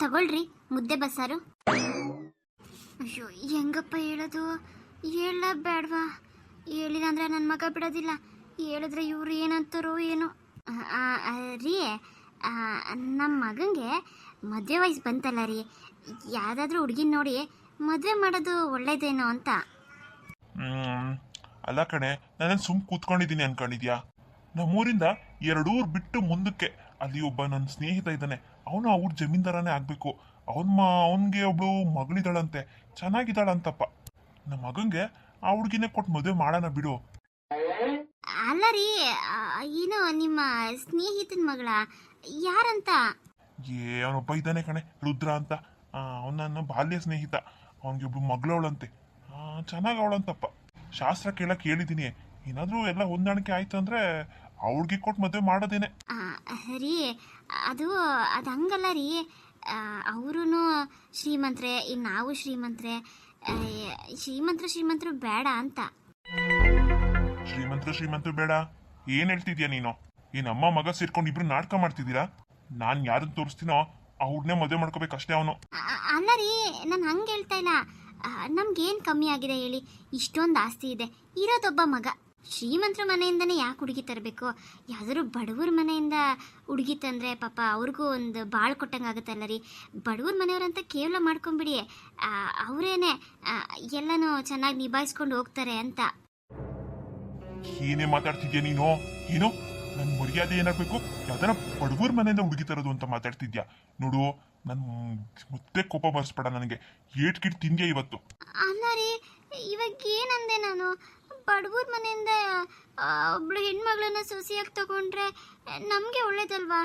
ತಗೊಳ್ರಿ, ಮುದ್ದೆ ಬಸ್ಸಾರು. ಅಯ್ಯೋ, ಹೆಂಗಪ್ಪ ಹೇಳೋದು? ಹೇಳ ಬೇಡವಾ ಹೇಳಿಲ್ಲ ಅಂದ್ರೆ ನನ್ನ ಮಗ ಬಿಡೋದಿಲ್ಲ. ಹೇಳಿದ್ರೆ ಇವ್ರು ಏನಂತಾರೋ ಏನು. ರೀ ನಮ್ಮ ಮಗಂಗೆ ಮದುವೆ ವಯಸ್ಸು ಬಂತಲ್ಲ ರೀ. ಯಾವುದಾದ್ರೂ ಹುಡುಗಿನ ನೋಡಿ ಮದುವೆ ಮಾಡೋದು ಒಳ್ಳೇದೇನೋ ಅಂತ. ಅಲ್ಲ ಕಣೆ ನಾನು ಸುಮ್ ಕೂತ್ಕೊಂಡಿದ್ದೀನಿ ಅನ್ಕೊಂಡಿದ್ಯಾ? ನಮ್ಮೂರಿಂದ ಎರಡೂರು ಬಿಟ್ಟು ಮುಂದಕ್ಕೆ ಅಲ್ಲಿ ಒಬ್ಬ ನನ್ನ ಸ್ನೇಹಿತ ಇದ್ದಾನೆ. ಅವನು ಅವ್ರ ಜಮೀನ್ದಾರನೇ ಆಗಬೇಕು. ಅವನ್ ಮ ಅವನ್ಗೆ ಒಬ್ಳು ಮಗಳಿದಾಳಂತೆ. ಚೆನ್ನಾಗಿದ್ದಾಳಂತಪ್ಪ ನಮ್ಮ ಮಗಂಗೆ ಆ ಹುಡ್ಗಿನೇ ಕೊಟ್ಟು ಮದುವೆ ಮಾಡೋಣ ಬಿಡು. ಅಲ್ಲ ರೀ ಏನೋ ನಿಮ್ಮ ಸ್ನೇಹಿತನ ಮಗಳ ಯಾರಂತ? ಏ ಅವನೊಬ್ಬ ಇದ್ದಾನೆ ಕಣೆ ರುದ್ರ ಅಂತ. ಅವನ ನನ್ನ ಬಾಲ್ಯ ಸ್ನೇಹಿತ. ಅವನಿಗೆ ಒಬ್ಬ ಮಗಳವಳಂತೆ. ಚೆನ್ನಾಗಿ ಅವಳಂತಪ್ಪ. ಶಾಸ್ತ್ರ ಕೇಳಕ್ಕೆ ಹೇಳಿದ್ದೀನಿ ಏನಾದರೂ ಎಲ್ಲ ಹೊಂದಾಣಿಕೆ ಆಯ್ತು ಅಂದ್ರೆ ಅವ್ಳಿಗೆ ಕೊಟ್ಟು ಮದುವೆ ಮಾಡೋದೇನೆ. ಆ, ರೀ ಅದು ಅದು ಹಂಗಲ್ಲ ರೀ. ಅವರು ಶ್ರೀಮಂತ್ರೆ ಇನ್ನು ನಾವು ಶ್ರೀಮಂತ್ರೆ ಶ್ರೀಮಂತ್ರ ಶ್ರೀಮಂತ್ರ ಶ್ರೀಮಂತರು ಬೇಡ ಅಂತ. ಶ್ರೀಮಂತ್ರ ಶ್ರೀಮಂತ್ರ ಬೇಡ. ಏನ್ ಹೇಳ್ತಿದ್ಯಾ ನೀನು? ಏನ್ ಅಮ್ಮ ಮಗ ಸೇರ್ಕೊಂಡು ಇಬ್ರು ನಾಟಕ ಮಾಡ್ತಿದ್ದೀರಾ? ನಾನ್ ಯಾರನ್ನ ತೋರಿಸ್ತೀನೋ ಅವ್ರನ್ನೇ ಮದುವೆ ಮಾಡ್ಕೋಬೇಕಷ್ಟೇ ಅವನು. ಆ- ಅಲ್ಲ ರೀ ನಾನು ಹಂಗೆ ಹೇಳ್ತಾ ಇಲ್ಲ. ನಮ್ಗೇನು ಕಮ್ಮಿ ಆಗಿದೆ ಹೇಳಿ? ಇಷ್ಟೊಂದು ಆಸ್ತಿ ಇದೆ. ಇರೋದೊಬ್ಬ ಮಗ. ಶ್ರೀಮಂತರ ಮನೆಯಿಂದನೇ ಯಾಕೆ ಹುಡುಗಿ ತರಬೇಕು? ಯಾವ್ದಾದ್ರು ಬಡವ್ರ ಮನೆಯಿಂದ ಹುಡುಗಿ ತಂದರೆ ಪಾಪ ಅವ್ರಿಗೂ ಒಂದು ಬಾಳು ಕೊಟ್ಟಂಗೆ ಆಗುತ್ತಲ್ಲ ರೀ. ಬಡವ್ರ ಮನೆಯವ್ರಂತ ಕೇವಲ ಮಾಡ್ಕೊಂಬಿಡಿ. ಅವರೇನೆ ಎಲ್ಲನೂ ಚೆನ್ನಾಗಿ ನಿಭಾಯಿಸ್ಕೊಂಡು ಹೋಗ್ತಾರೆ ಅಂತ. ಏನೇ ಮಾತಾಡ್ತಿದ್ಯಾ ನೀನು? ಏನು? ನನ್ನ ಮರ್ಯಾದೆ ಏನಾಗಬೇಕು? ಯಾವ್ದಾರ ಬಡವರ ಮನೆಯಿಂದ ಹುಡುಗಿ ತರೋದು ಅಂತ ಮಾತಾಡ್ತಿದ್ಯಾ? ನೋಡು ನನ್ ಮತ್ತೆ ಕೋಪ ಬರ್ಸ್ಬೇಡ ನನಗೆ. ಏಟ್ ಕಿಟ್ ತಿಂದ್ಯಾ ಇವತ್ತು? ಅಲ್ಲ ರೀ ಇವಾಗ ಏನಂದೆ ನಾನು? ಬಡವ್ರ ಮನೆಯಿಂದ ಒಬ್ಳು ಹೆಣ್ಮಗಳನ್ನ ಸೊಸೆಯಾಗಿ ತಗೊಂಡ್ರೆ ನಮಗೆ ಒಳ್ಳೇದಲ್ವಾ?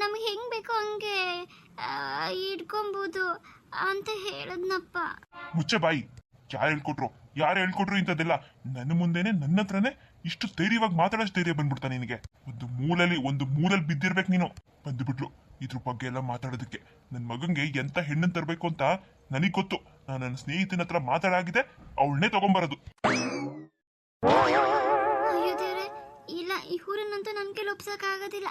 ನಮ್ಗೆ ಹೆಂಗೆ ಬೇಕೋ ಹಂಗೆ ಇಟ್ಕೊಬೋದು ಅಂತ ಹೇಳಿದ್ನಪ್ಪ. ಮುಚ್ಚೆ ಬಾಯಿ, ಯಾರು ಹೇಳ್ಕೊಟ್ರು? ಯಾರು ಹೇಳ್ಕೊಟ್ರು ಇಂಥದ್ದೆಲ್ಲ? ನನ್ನ ಮುಂದೆನೆ, ನನ್ನ ಹತ್ರನೇ ಇಷ್ಟು ಧೈರ್ಯವಾಗಿ ಮಾತಾಡೋಷ್ಟು ಧೈರ್ಯ ಬಂದ್ಬಿಡ್ತಾನೆ ನಿನಗೆ. ಒಂದು ಮೂಲಲ್ಲಿ ಒಂದು ಮೂಲಲ್ಲಿ ಬಿದ್ದಿರ್ಬೇಕು ನೀನು. ಬಂದ್ಬಿಟ್ಲು ಇದ್ರ ಬಗ್ಗೆ ಎಲ್ಲ ಮಾತಾಡೋದಕ್ಕೆ. ನನ್ನ ಮಗಂಗೆ ಎಂತ ಹೆಣ್ಣನ್ನು ತರಬೇಕು ಅಂತ ನನಗೆ ಗೊತ್ತು. ನಾನು ನನ್ನ ಸ್ನೇಹಿತನ ಹತ್ರ ಮಾತಾಡಾಗಿದೆ ಅವಳನ್ನೇ ತಗೊಂಬರೋದು. ಈ ಊರನ್ನಂತೂ ನನ್ನ ಕೈಲಿ ಒಪ್ಸೋಕ್ಕಾಗೋದಿಲ್ಲ.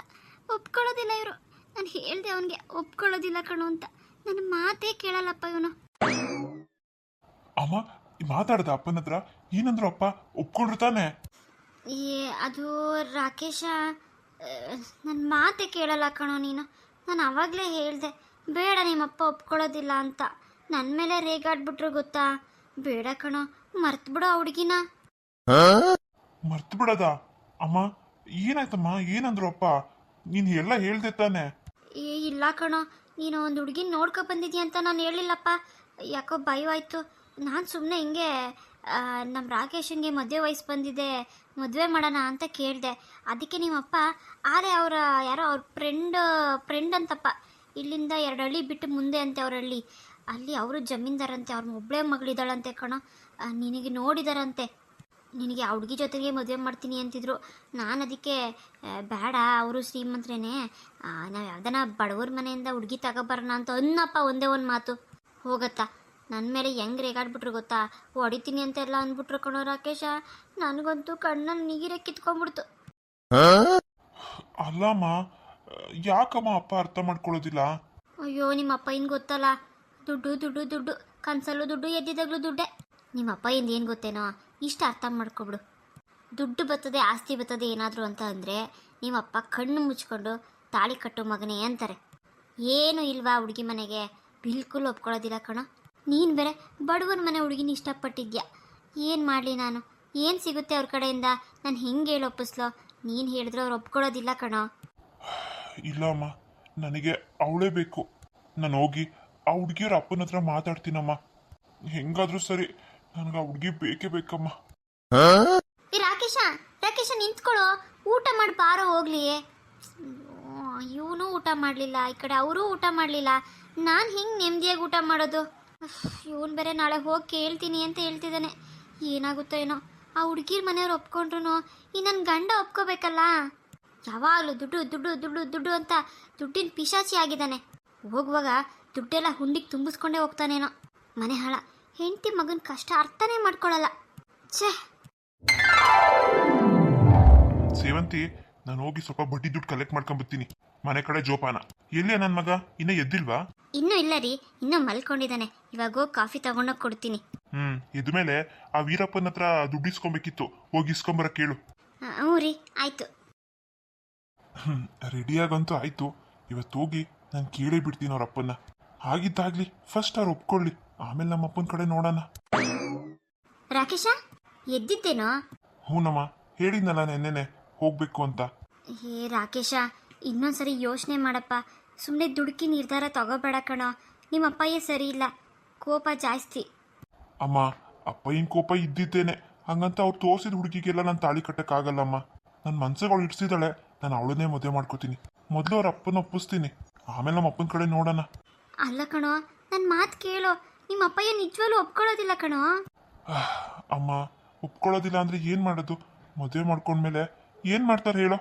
ಒಪ್ಕೊಳ್ಳೋದಿಲ್ಲ ಇವರು. ನಾನು ಹೇಳ್ದೆ ಅವನಿಗೆ ಒಪ್ಕೊಳ್ಳೋದಿಲ್ಲ ಕಣು ಅಂತ. ನನ್ನ ಮಾತೇ ಕೇಳಲ್ಲಪ್ಪ ಇವನು. ಅಮ್ಮ ಮಾತಾಡ್ದ ಅಪ್ಪನ ಹತ್ರ? ಏನಂದ್ರು ಅಪ್ಪ ಒಪ್ಕೊಂಡ್ರು ತಾನೆ? ಏ ಅದು ರಾಕೇಶ ನನ್ನ ಮಾತೆ ಕೇಳಲ್ಲ ಕಣೋ ನೀನು. ನಾನು ಅವಾಗಲೇ ಹೇಳಿದೆ ಬೇಡ ನಿಮ್ಮಪ್ಪ ಒಪ್ಕೊಳ್ಳೋದಿಲ್ಲ ಅಂತ. ನನ್ನ ಮೇಲೆ ರೇಗಾಡ್ಬಿಟ್ರು ಗೊತ್ತಾ? ಬೇಡ ಕಣೋ ಮರ್ತು ಆ ಹುಡುಗಿನ. ಮರ್ತು ಬಿಡದ ಅಮ್ಮ ಏನಾಯ್ತಮ್ಮ ಏನಂದ್ರು ಅಪ್ಪ? ನೀನ್ ಎಲ್ಲ ಹೇಳ್ದೆ ತಾನೆ. ಏ, ಇಲ್ಲ ಕಣೋ. ನೀನು ಒಂದು ಹುಡುಗಿನ ನೋಡ್ಕೊ ಬಂದಿದ್ಯಾ ಅಂತ ನಾನು ಹೇಳಿಲ್ಲಪ್ಪ. ಯಾಕೋ ಭಯವಾಯ್ತು ನಾನು ಸುಮ್ಮನೆ ಹಿಂಗೆ ನಮ್ಮ ರಾಕೇಶನ್ಗೆ ಮದುವೆ ವಯಸ್ಸು ಬಂದಿದೆ, ಮದುವೆ ಮಾಡೋಣ ಅಂತ ಕೇಳಿದೆ. ಅದಕ್ಕೆ ನಿಮ್ಮಪ್ಪ ಆದರೆ ಅವರ, ಯಾರೋ ಅವ್ರ ಫ್ರೆಂಡ್ ಫ್ರೆಂಡ್ ಅಂತಪ್ಪ. ಇಲ್ಲಿಂದ ಎರಡು ಹಳ್ಳಿ ಬಿಟ್ಟು ಮುಂದೆ ಅಂತೆ ಅವ್ರ ಅಲ್ಲಿ ಅವರು ಜಮೀನ್ದಾರಂತೆ ಅವ್ರ ಒಬ್ಬಳೇ ಮಗಳಿದ್ದಾಳಂತೆ ಕಣೋ. ನಿನಗೆ ನೋಡಿದಾರಂತೆ. ನಿನಗೆ ಆ ಹುಡುಗಿ ಜೊತೆಗೆ ಮದುವೆ ಮಾಡ್ತೀನಿ ಅಂತಿದ್ರು. ನಾನು ಅದಕ್ಕೆ ಬೇಡ ಅವರು ಶ್ರೀಮಂತರೇನೆ. ನಾವು ಯಾವ್ದನ ಬಡವ್ರ ಮನೆಯಿಂದ ಹುಡುಗಿ ತಗೋಬರೋಣ ಅಂತ ಅನ್ನಪ್ಪ ಒಂದೇ ಒಂದು ಮಾತು. ಹೋಗತ್ತಾ. ನನ್ನ ಮೇಲೆ ಹೆಂಗೆ ರೇಗಾಡ್ಬಿಟ್ರು ಗೊತ್ತಾ? ಹೊಡಿತೀನಿ ಅಂತೆಲ್ಲ ಅಂದ್ಬಿಟ್ರು ಕಣೋ ರಾಕೇಶ. ನನಗಂತೂ ಕಣ್ಣಲ್ಲಿ ನೀರೇ ಕಿತ್ಕೊಂಡ್ಬಿಡ್ತು. ಅಲ್ಲಮ್ಮ ಯಾಕಮ್ಮ ಅಪ್ಪ ಅರ್ಥ ಮಾಡ್ಕೊಳ್ಳೋದಿಲ್ಲ? ಅಯ್ಯೋ ನಿಮ್ಮ ಅಪ್ಪ ಇನ್ ಗೊತ್ತಲ್ಲ. ದುಡ್ಡು ದುಡ್ಡು ದುಡ್ಡು. ಕನ್ಸಲ್ಲೂ ದುಡ್ಡು ಎದ್ದಿದಾಗ್ಲೂ ದುಡ್ಡೆ. ನಿಮ್ಮ ಅಪ್ಪ ಇಂದ ಏನು ಗೊತ್ತೇನೋ? ಇಷ್ಟ ಅರ್ಥ ಮಾಡ್ಕೊಬಿಡು. ದುಡ್ಡು ಬತ್ತದೆ ಆಸ್ತಿ ಬತ್ತದೆ ಏನಾದರೂ ಅಂತ ಅಂದರೆ ನಿಮ್ಮಪ್ಪ ಕಣ್ಣು ಮುಚ್ಕೊಂಡು ತಾಳಿ ಕಟ್ಟೋ ಮಗನೇ ಅಂತಾರೆ. ಏನು ಇಲ್ವಾ ಹುಡುಗಿ ಮನೆಗೆ? ಬಿಲ್ಕುಲ್ ಒಪ್ಕೊಳ್ಳೋದಿಲ್ಲ ಕಣ. ನೀನು ಬೇರೆ ಬಡವನ ಮನೆ ಹುಡುಗಿನ ಇಷ್ಟಪಟ್ಟಿದ್ಯಾ? ಏನು ಮಾಡಲಿ ನಾನು? ಏನು ಸಿಗುತ್ತೆ ಅವ್ರ ಕಡೆಯಿಂದ? ನಾನು ಹೆಂಗೆ ಹೇಳಿ ಒಪ್ಪಿಸ್ಲೋ? ನೀನು ಹೇಳಿದ್ರೆ ಅವ್ರು ಒಪ್ಕೊಳ್ಳೋದಿಲ್ಲ ಕಣ. ಇಲ್ಲ ಅಮ್ಮ, ನನಗೆ ಅವಳೇ ಬೇಕು. ನಾನು ಹೋಗಿ ಆ ಹುಡುಗಿಯವ್ರ ಅಪ್ಪನ ಹತ್ರ ಮಾತಾಡ್ತೀನಮ್ಮ. ಹೆಂಗಾದ್ರೂ ಸರಿ ನನಗೆ ಹುಡುಗಿ ಬೇಕೇ ಬೇಕಮ್ಮ. ಏ, ರಾಕೇಶ ರಾಕೇಶ ನಿಂತ್ಕೊಳ್ಳೋ ಊಟ ಮಾಡಿ ಬಾರೋ ಹೋಗ್ಲಿ. ಇವನು ಊಟ ಮಾಡಲಿಲ್ಲ. ಈ ಕಡೆ ಅವರು ಊಟ ಮಾಡಲಿಲ್ಲ. ನಾನು ಹಿಂಗೆ ನೆಮ್ಮದಿಯಾಗಿ ಊಟ ಮಾಡೋದು? ಇವನು ಬೇರೆ ನಾಳೆ ಹೋಗಿ ಕೇಳ್ತೀನಿ ಅಂತ ಹೇಳ್ತಿದ್ದಾನೆ. ಏನಾಗುತ್ತೋ ಏನೋ. ಆ ಹುಡುಗಿರ್ ಮನೆಯವ್ರು ಒಪ್ಕೊಂಡ್ರು ಈ ನನ್ನ ಗಂಡ ಒಪ್ಕೋಬೇಕಲ್ಲ? ಯಾವಾಗಲೂ ದುಡ್ಡು ದುಡ್ಡು ದುಡ್ಡು ದುಡ್ಡು ಅಂತ ದುಡ್ಡಿನ ಪಿಶಾಚಿ ಆಗಿದ್ದಾನೆ ಹೋಗುವಾಗ ದುಡ್ಡೆಲ್ಲ ಹುಂಡಿಗೆ ತುಂಬಿಸ್ಕೊಂಡೇ ಹೋಗ್ತಾನೇನೋ. ಮನೆ ಹಾಳ. ಹೆಂಡತಿ ಮಗನ ಕಷ್ಟ ಅರ್ಥನೇ ಮಾಡ್ಕೊಳ್ಳಲ್ಲ ಛೇ. ಸೇವಂತಿ ನಾನು ಹೋಗಿ ಸ್ವಲ್ಪ ಬಡ್ಡಿ ದುಡ್ಡು ಕಲೆಕ್ಟ್ ಮಾಡ್ಕೊಂಬರ್ತೀನಿ ಮನೆ ಕಡೆ ಜೋಪಾನ. ಎಲ್ಲಿಯ ನನ್ ಮಗ? ಇನ್ನೂ ಎದ್ದಿಲ್ವಾ? ಇನ್ನೂ ಇಲ್ಲ ರೀ ಇನ್ನೂ ಮಲ್ಕೊಂಡಿದ್ದಾನೆ. ಇವಾಗ ಹೋಗಿ ಕಾಫಿ ತಗೊಂಡೋಗಿ ಕೊಡ್ತೀನಿ. ಹ್ಮ್ ಇದ್ಮೇಲೆ ಆ ವೀರಪ್ಪನ ಹತ್ರ ದುಡ್ಡು ಇಸ್ಕೊಬೇಕಿತ್ತು. ಹೋಗಿ ಇಸ್ಕೊಂಬರ ಕೇಳು. ಆ, ಹ್ಞೂ ರೀ ಆಯಿತು. ಹ್ಮ್ ರೆಡಿಯಾಗಂತೂ ಆಯ್ತು. ಇವತ್ತು ಹೋಗಿ ನಾನು ಕೇಳೇ ಬಿಡ್ತೀನಿ ಅವ್ರ ಅಪ್ಪನ್ನ. ಆಗಿದ್ದಾಗ್ಲಿ ಫಸ್ಟ್ ಅವ್ರು ಒಪ್ಕೊಳ್ಳಿ. ಆಮೇಲೆ ನಮ್ಮ ಅಪ್ಪನ ಕಡೆ ನೋಡೋಣ. ರಾಕೇಶ ಎದ್ದಿದ್ದೇನೋ? ಹ್ಞೂನಮ್ಮ ಹೇಳಿದ್ನಲ್ಲ ನೆನ್ನೆನೆ ಹೋಗ್ಬೇಕು ಅಂತ. ಹೇ ರಾಕೇಶ ಇನ್ನೊಂದ್ಸರಿ ಯೋಚನೆ ಮಾಡಪ್ಪ. ಸುಮ್ಮನೆ ದುಡುಕಿ ನಿರ್ಧಾರ ತಗೋಬೇಡ ಕಣೋ. ನಿಮ್ಮ ಅಪ್ಪಯ್ಯ ಸರಿ ಇಲ್ಲ. ಕೋಪ ಜಾಸ್ತಿ. ಅಮ್ಮ ಅಪ್ಪಯ್ಯನ ಕೋಪ ಇದ್ದಿದ್ದೇನೆ. ಹಂಗಂತ ಅವ್ರು ತೋರಿಸಿದ ಹುಡುಗಿಗೆಲ್ಲ ನಾನು ತಾಳಿ ಕಟ್ಟಕ್ಕಾಗಲ್ಲಮ್ಮ. ನನ್ನ ಮನ್ಸಿಗೆ ಅವಳು ಇಡ್ಸಿದಾಳೆ ನಾನು ಅವಳನ್ನೇ ಮದುವೆ ಮಾಡ್ಕೋತೀನಿ. ಮೊದಲು ಅವ್ರ ಅಪ್ಪನ ಒಪ್ಪಿಸ್ತೀನಿ. ಆಮೇಲೆ ನಮ್ಮ ಅಪ್ಪನ ಕಡೆ ನೋಡೋಣ. ಅಲ್ಲ ಕಣೋ ನನ್ನ ಮಾತು ಕೇಳೋ. ನಿಮ್ಮ ಅಪ್ಪಯ್ಯ ನಿಜವಾಗ್ಲೂ ಒಪ್ಕೊಳ್ಳೋದಿಲ್ಲ ಕಣೋ. ಅಮ್ಮ ಒಪ್ಕೊಳ್ಳೋದಿಲ್ಲ ಅಂದ್ರೆ ಏನು ಮಾಡೋದು? ಮದುವೆ ಮಾಡ್ಕೊಂಡ್ಮೇಲೆ ಏನು ಮಾಡ್ತಾರೆ ಹೇಳೋ?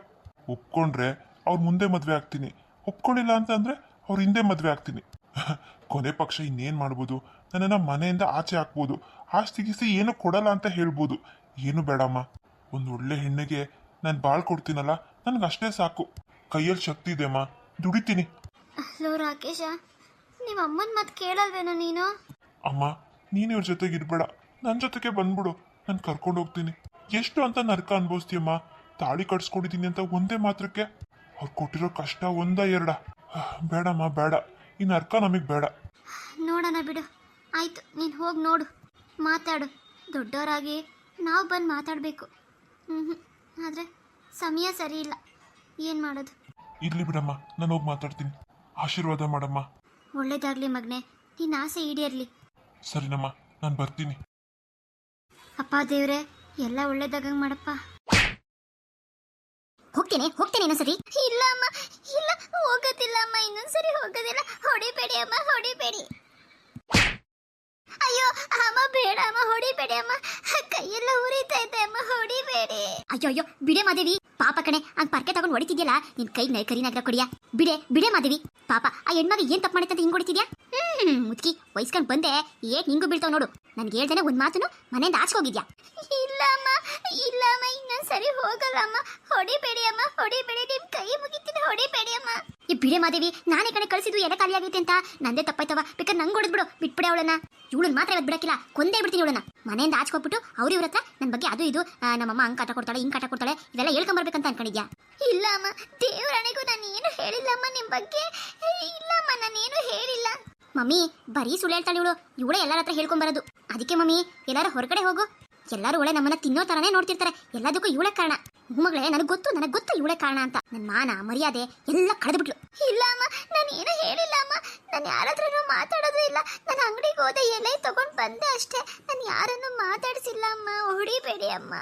ಒಪ್ಕೊಂಡ್ರೆ ಅವ್ರ ಮುಂದೆ ಮದುವೆ ಆಗ್ತೀನಿ. ಒಪ್ಕೊಳ್ಳಿಲ್ಲ ಅಂತ ಅಂದ್ರೆ ಅವ್ರ ಹಿಂದೆ ಮದುವೆ ಆಗ್ತೀನಿ. ಕೊನೆ ಪಕ್ಷ ಇನ್ನೇನು ಮಾಡ್ಬೋದು? ನನ್ನನ್ನು ಮನೆಯಿಂದ ಆಚೆ ಹಾಕ್ಬೋದು. ಆಸ್ತಿ ಗೀಸ್ತಿ ಏನು ಕೊಡಲ್ಲ ಅಂತ ಹೇಳ್ಬೋದು. ಏನು ಬೇಡಮ್ಮ. ಒಂದು ಒಳ್ಳೆ ಹೆಣ್ಣಿಗೆ ನಾನು ಬಾಳ್ ಕೊಡ್ತೀನಲ್ಲ ನನಗೆ ಅಷ್ಟೇ ಸಾಕು. ಕೈಯಲ್ಲಿ ಶಕ್ತಿ ಇದೆ ಅಮ್ಮ. ದುಡಿತೀನಿ. ಹಲೋ ರಾಕೇಶ ನಿಮ್ಮ ಅಮ್ಮನ ಮಾತು ಕೇಳಲ್ವೇನೋ ನೀನು? ಅಮ್ಮ ನೀನು ಇವ್ರ ಜೊತೆಗೆ ಇರ್ಬೇಡ. ನನ್ನ ಜೊತೆಗೆ ಬಂದ್ಬಿಡು. ನಾನು ಕರ್ಕೊಂಡು ಹೋಗ್ತೀನಿ. ಎಷ್ಟು ಅಂತ ನರ್ಕ ಅನ್ಭವಿಸ್ತೀಯಮ್ಮ? ತಾಳಿ ಕಟ್ಸ್ಕೊಂಡಿದ್ದೀನಿ ಅಂತ ಒಂದೇ ಮಾತ್ರಕ್ಕೆ. ಅವ್ರು ಕೊಟ್ಟಿರೋ ಕಷ್ಟ ಒಂದ ಎರಡ. ಬೇಡಮ್ಮ ಬೇಡ. ಈ ನರ್ಕ ನಮಗೆ ಬೇಡ. ನೋಡೋಣ ಬಿಡು. ಆಯ್ತು ನೀನು ಹೋಗಿ ನೋಡು. ಮಾತಾಡು. ದೊಡ್ಡವರಾಗಿ ನಾವು ಬಂದು ಮಾತಾಡಬೇಕು. ಹ್ಞೂ ಆದರೆ ಸಮಯ ಸರಿ ಇಲ್ಲ. ಏನು ಮಾಡೋದು? ಇರ್ಲಿ ಬಿಡಮ್ಮ ನಾನು ಹೋಗಿ ಮಾತಾಡ್ತೀನಿ. ಆಶೀರ್ವಾದ ಮಾಡಮ್ಮ. ಒಳ್ಳೇದಾಗಲಿ ಮಗನೇ. ನಿನ್ನ ಆಸೆ ಈಡೇರಲಿ. ಸರಿನಮ್ಮ ನಾನು ಬರ್ತೀನಿ. ಅಪ್ಪ ದೇವ್ರೆ, ಎಲ್ಲ ಒಳ್ಳೇದಾಗಂಗ್ ಮಾಡಪ್ಪ. ಹೋಗ್ತೇನೆ ಹೋಗ್ತೇನೆ ಇನ್ನೊಂದ್ಸರಿ. ಇಲ್ಲ ಅಮ್ಮ, ಇಲ್ಲ, ಹೋಗೋದಿಲ್ಲ ಅಮ್ಮ, ಇನ್ನೊಂದ್ಸರಿ ಹೋಗೋದಿಲ್ಲ. ಹೊಡಿಬೇಡಿ ಅಮ್ಮ, ಹೊಡಿಬೇಡಿ. ಅಯ್ಯೋ, ಅಮ್ಮ ಬೇಡ ಅಮ್ಮ, ಹೊಡಿಬೇಡಿ ಅಮ್ಮ. ಕೈಯೆಲ್ಲ ಉರಿತಾ ಇದೆ ಅಮ್ಮ, ಹೊಡಿಬೇಡಿ. ಅಯ್ಯೋ ಅಯ್ಯೋ ಬಿಡೆ ಮಾದೇವಿ. ಪಾಪ ಕಣೆ, ಹಂಗ್ ಪರ್ಕೆ ತಗೊಂಡು ಹೊಡಿತಿದ್ಯಲ್ಲ? ನಿನ್ ಕೈ ನೈ ಕರಿನಾಗ್ರ ಕೊಡಿಯಾ? ಬಿಡೆ ಬಿಡೆ ಮಾದೇವಿ. ಪಾಪ, ಆ ಹೆಣ್ಮಗ ಏನ್ ತಪ್ಪು ಮಾಡಿತ್ತಂತ ಹಿಂಗ್ ಹೊಡಿತಿದ್ಯಾ? ಹ್ಮ್ ಮುದ್ಕಿ ವಯಸ್ಕೊಂಡ್ ಬಂದೆ. ಏಟ್ ನಿಂಗೂ ಬೀಳ್ತಾವ್ ನೋಡು. ನನ್ಗೆ ಹೇಳ್ದೇನೆ ಒಂದ್ ಮಾತನು ಮನೆಯಿಂದ ಆಚೆ ಹೋಗಿದ್ಯಾ? ಇಲ್ಲಮ್ಮ ಇಲ್ಲಮ್ಮ ಇಲ್ಲ ಸರಿ ಹೋಗಲ್ಲಮ್ಮ. ಹೊಡಿಬೇಡಿ ಅಮ್ಮ ಹೊಡಿಬೇಡಿ. ನಿಮ್ ಕೈ ಮುಗಿತೀನಿ ಹೊಡಿಬೇಡಿ ಅಮ್ಮ. ಈ ಬಿಡೆ ಮಾದೇವಿ ನಾನೇ ಕಡೆ ಕಳ್ಸಿದ್ದು ಎಲೆ ಖಾಲಿ ಆಗೈತೆ ಅಂತ? ನಂದೇ ತಪ್ಪಾಯ್ತವ ಬೇಕಾದ್ರೆ ನಂಗೆ ಹೊಡೆದ್ಬಿಡು. ಬಿಟ್ಬಿಡೆ ಅವಳನ್ನ. ಇವಳನ್ನ ಮಾತ್ರ ಇವತ್ತು ಬಿಡಕ್ಕಿಲ್ಲ. ಕೊಂದೇ ಬಿಡ್ತೀನಿ ಇವಳನ್ನ. ಮನೆಯಿಂದ ಆಚೆ ಹೋಗ್ಬಿಟ್ಟು ಅವ್ರ ಇವ್ರ ಹತ್ರ ನನ್ನ ಬಗ್ಗೆ ಅದು ಇದು ನಮ್ಮಮ್ಮ ಹಂಗೆ ಕಾಟ ಕೊಡ್ತಾಳೆ ಹಿಂಗೆ ಕಾಟ ಕೊಡ್ತಾಳೆ ಇವೆಲ್ಲ ಹೇಳ್ಕೊಂಬರ್ಬೇಕಂತ ಅನ್ಕೊಂಡಿದ್ಯಾ? ಇಲ್ಲ ಅಮ್ಮ ದೇವರಾಣೆಗೂ ನಾನು ಏನು ಹೇಳಿಲ್ಲ ಅಮ್ಮ ನಿಮ್ ಬಗ್ಗೆ. ಇಲ್ಲ ಅಮ್ಮ ನಾನೇನು ಹೇಳಿಲ್ಲ. ಮಮ್ಮಿ ಬರೀ ಸುಳ್ಳು ಹೇಳ್ತಾಳೆ ಇವಳು. ಇವಳೇ ಎಲ್ಲರ ಹತ್ರ ಹೇಳ್ಕೊಂಬರೋದು ಅದಕ್ಕೆ ಮಮ್ಮಿ ಎಲ್ಲಾರು ಹೊರಗಡೆ ಹೋಗು. ಎಲ್ಲರೂ ಒಳ್ಳೆ ನಮ್ಮನ್ನ ತಿನ್ನೋ ಥರನೇ ನೋಡ್ತಿರ್ತಾರೆ. ಎಲ್ಲದಕ್ಕೂ ಇವಳೇ ಕಾರಣ. ಮಗಳೇ ನನಗೆ ಗೊತ್ತು ನನಗೆ ಗೊತ್ತು ಇವಳೇ ಕಾರಣ ಅಂತ. ನನ್ನ ಮಾನ ಮರ್ಯಾದೆ ಎಲ್ಲ ಕಳೆದ್ಬಿಟ್ಲು. ಇಲ್ಲ ಅಮ್ಮ ನಾನು ಏನೂ ಹೇಳಿಲ್ಲ ಅಮ್ಮ. ನಾನು ಯಾರ ಹತ್ರನೂ ಮಾತಾಡೋದು ಇಲ್ಲ. ನಾನು ಅಂಗಡಿಗೆ ಹೋದೆ ಎಲೆ ತಗೊಂಡು ಬಂದೆ ಅಷ್ಟೇ. ನಾನು ಯಾರನ್ನು ಮಾತಾಡಿಸಿಲ್ಲ ಅಮ್ಮ. ಹೊಡಿಬೇಡಿ ಅಮ್ಮ.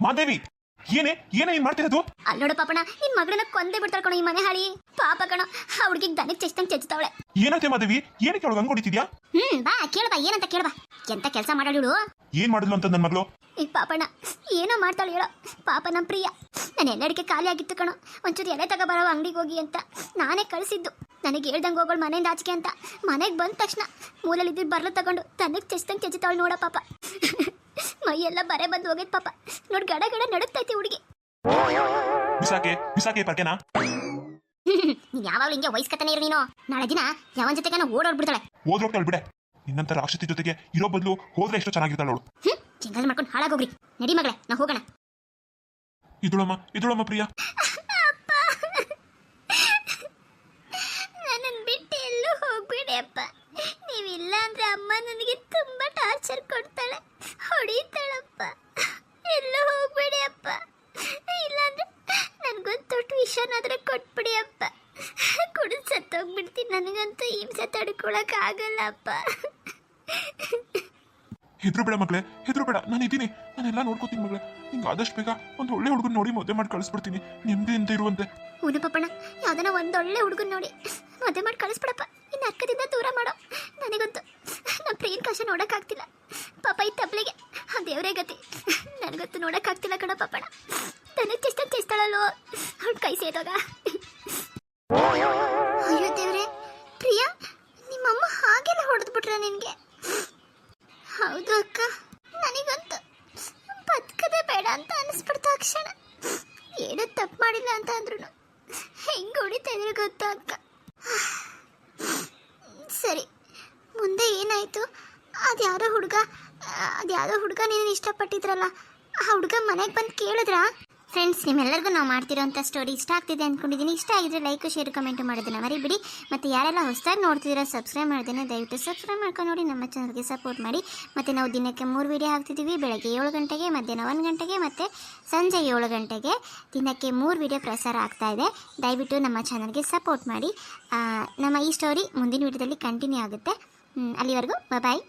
ಮಾದೇವಿ ಏನೇ? ಏನೇ ಏನ್ ಮಾಡ್ತಿರೋದು? ಅಲ್ಲೋಡ ಪಾಪಣ ನಿನ್ ಮಗಳನ್ನ ಕೊಂದೇ ಬಿಡ್ತಾರ ಕಣ ಈ ಮನೆ ಹಾಳಿ. ಪಾಪ ಕಣ ಆ ಹುಡುಗಿಗೆ ದನಿ ಚೆಚ್ಚಂಗ್ ಚೆಚ್ತಾವಳೆ. ಏನಂತೆ ಮಾಧವಿ? ಏನಕ್ಕೆ ಅವಳು ಹಂಗ್ ಹೊಡಿತಿದ್ಯಾ? ಹ್ಮ್ ಬಾ ಕೇಳ್ಬಾ ಏನಂತ ಕೇಳ್ಬಾ. ಎಂತ ಕೆಲಸ ಮಾಡಾಳು ಏನ್ ಮಾಡಿದ್ಲು ಅಂತ ನನ್ನ ಮಗಳು? ಈ ಪಾಪಣ ಏನೋ ಮಾಡ್ತಾಳೆ ಹೇಳೋ. ಪಾಪ ನಮ್ಮ ಪ್ರಿಯ. ನಾನು ಎಲ್ಲಡಿಕೆ ಖಾಲಿ ಆಗಿತ್ತು ಕಣ. ಒಂಚೂರು ಎಲೆ ತಗೋಬರೋ ಅಂಗಡಿಗೆ ಹೋಗಿ ಅಂತ ನಾನೇ ಕಳಿಸಿದ್ದು. ನನಗೆ ಹೇಳ್ದಂಗೆ ಹೋಗೋಳು ಮನೆಯಿಂದ ಆಚೆಗೆ ಅಂತ. ಮನೆಗೆ ಬಂದ ತಕ್ಷಣ ಮೂಲಲ್ಲಿ ಇದ್ದಿದ್ದು ಬರ್ಲು ತಗೊಂಡು ತನಗೆ ಚೆಚ್ಚಂಗ್ ಚೆಚ್ತಾವಳು ನೋಡ ಪಾಪ. ಮೈಯೆಲ್ಲ ಬರೆ ಬಂದು ಹೋಗೈತೆ ಪಾಪ. ನೋಡ್ ಗಡ ಗಡ ನಡುತ್ತೈತಿ ಹುಡುಗಿ. ಬಿಸಾಕೆ ಬಿಸಾಕೆ ಪರ್ಕೆನಾ? ನೀನು ಯಾವಾಗಲೂ ಹಿಂಗೆ ವಯಸ್ಕತಾನೆ ಇರು ನೀನು. ನಾಳೆ ದಿನ ಯಾವನ್ ಜೊತೆಗೆ ಓಡೋಡ್ಬಿಡ್ತಾಳೆ ಓದ್ರೋಗ್ತಾಳು ಬಿಡೆ ನಿನ್ನಂತ ರಾಕ್ಷಸಿ ಜೊತೆಗೆ ಇರೋ ಬದಲು ಹೋದ್ರೆ ಎಷ್ಟು ಚೆನ್ನಾಗಿರ್ತಾಳು ಅವಳು ಹ್ಮ್ ಚಿಂಗಲ್ ಮಾಡ್ಕೊಂಡು ಹಾಳಾಗೋಗ್ರಿ. ನಡಿ ಮಗಳೇ ನಾ ಹೋಗೋಣ. ಇದಳಮ್ಮ ಇದಳಮ್ಮ ಪ್ರಿಯ ನನ್ನನ್ನು ಬಿಟ್ಟು ಎಲ್ಲೂ ಹೋಗ್ಬೇಡಿ ಅಪ್ಪ ನೀವಿಲ್ಲ ಅಂದ್ರೆ ಅಮ್ಮ ನನಗೆ ತುಂಬಾ ಟಾರ್ಚರ್ ಕೊಡ್ತಾಳೆ ಹೊಡಿತಾಳಪ್ಪ ಎಲ್ಲೂ ಹೋಗ್ಬೇಡಿ ಅಪ್ಪ ಇಲ್ಲಾಂದ್ರೆ ನನ್ಗೊಂದು ದೊಡ್ಡ ವಿಷನಾದ್ರೆ ಕೊಟ್ಬಿಡಿ ಅಪ್ಪ ಕುಡಿದು ಸತ್ತೋಗ್ಬಿಡ್ತೀನಿ ನನಗಂತೂ ಅಪ್ಪ ಹೆದ್ರು ಬೇಡ ಮಗಳೇ ಹೆದ್ರು ಬೇಡ. ನಾನು ಇದ್ದೀನಿ. ನಾನೆಲ್ಲ ನೋಡ್ಕೋತೀನಿ ಮಗಳೇ. ನಿಂಗೆ ಆದಷ್ಟು ಬೇಗ ಒಂದು ಒಳ್ಳೆ ಹುಡುಗನ ನೋಡಿ ಮದುವೆ ಮಾಡಿ ಕಳಿಸ್ಬಿಡ್ತೀನಿ. ನೆಮ್ಮದಿಯಿಂದ ಇರುವಂತೆ. ಪಪ್ಪಣ ಪಪ್ಪಣ್ಣ ಯಾವ್ದನ ಒಂದೊಳ್ಳೆ ಹುಡುಗನ ನೋಡಿ ಮದುವೆ ಮಾಡಿ ಕಳಿಸ್ಬಿಡಪ್ಪ. ಇನ್ನು ಅಕ್ಕದಿಂದ ದೂರ ಮಾಡೋ. ನನಗಂತೂ ನಮ್ಮ ಪ್ರಿಯನ್ ಕಷ್ಟ ನೋಡೋಕ್ಕಾಗ್ತಿಲ್ಲ. ಪಾಪ ಈ ತಬ್ಲಿಗೆ ಆ ದೇವರೇ ಗತಿ. ನನಗಂತೂ ನೋಡೋಕ್ಕಾಗ್ತಿಲ್ಲ ಕಣ ಪಪ್ಪಣ ತನಗೆ ಚೆಷ್ಟ ಚೆಸ್ತಾಳಲ್ಲೋ. ಅವ್ಳು ಕೈ ಸೇದಾಗ. ಅಂತ ಅಂದ್ರು ಹೆಂಗೆ ಹೊಡಿತಾಯಿದ್ರೆ ಗೊತ್ತಾ ಅಕ್ಕ ಸರಿ. ಮುಂದೆ ಏನಾಯ್ತು? ಅದು ಯಾವುದೋ ಹುಡುಗ, ಅದು ಯಾವುದೋ ಹುಡುಗ ನೀನು ಇಷ್ಟಪಟ್ಟಿದ್ರಲ್ಲ. ಆ ಹುಡುಗ ಮನೆಗೆ ಬಂದು ಕೇಳಿದ್ರಾ? ಫ್ರೆಂಡ್ಸ್ ನಿಮ್ಮೆಲ್ಲರಿಗೂ ನಾವು ಮಾಡ್ತಿರೋಂಥ ಸ್ಟೋರಿ ಇಷ್ಟ ಆಗ್ತಿದೆ ಅಂದ್ಕೊಂಡಿದ್ದೀನಿ ಇಷ್ಟ ಆಗಿದ್ರೆ ಲೈಕ್ ಶೇರ್ ಕಮೆಂಟ್ ಮಾಡೋದನ್ನ ಮರಿಬಿಡಿ. ಮತ್ತು ಯಾರೆಲ್ಲ ಹೊಸದಾಗಿ ನೋಡ್ತಿದ್ದೀರಾ ಸಬ್ಸ್ಕ್ರೈಬ್ ಮಾಡ್ದೇನೆ ದಯವಿಟ್ಟು ಸಬ್ಸ್ಕ್ರೈಬ್ ಮಾಡ್ಕೊಂಡು ನೋಡಿ. ನಮ್ಮ ಚಾನಲ್ಗೆ ಸಪೋರ್ಟ್ ಮಾಡಿ. ಮತ್ತು ನಾವು ದಿನಕ್ಕೆ ಮೂರು ವೀಡಿಯೋ ಹಾಕ್ತಿದ್ದೀವಿ. ಬೆಳಗ್ಗೆ ಏಳು ಗಂಟೆಗೆ, ಮಧ್ಯಾಹ್ನ ಒಂದು ಗಂಟೆಗೆ, ಮತ್ತು ಸಂಜೆ ಏಳು ಗಂಟೆಗೆ ದಿನಕ್ಕೆ ಮೂರು ವಿಡಿಯೋ ಪ್ರಸಾರ ಆಗ್ತಾ ಇದೆ. ದಯವಿಟ್ಟು ನಮ್ಮ ಚಾನಲ್ಗೆ ಸಪೋರ್ಟ್ ಮಾಡಿ. ನಮ್ಮ ಈ ಸ್ಟೋರಿ ಮುಂದಿನ ವಿಡಿಯೋದಲ್ಲಿ ಕಂಟಿನ್ಯೂ ಆಗುತ್ತೆ. ಅಲ್ಲಿವರೆಗೂ ಬಾಯ್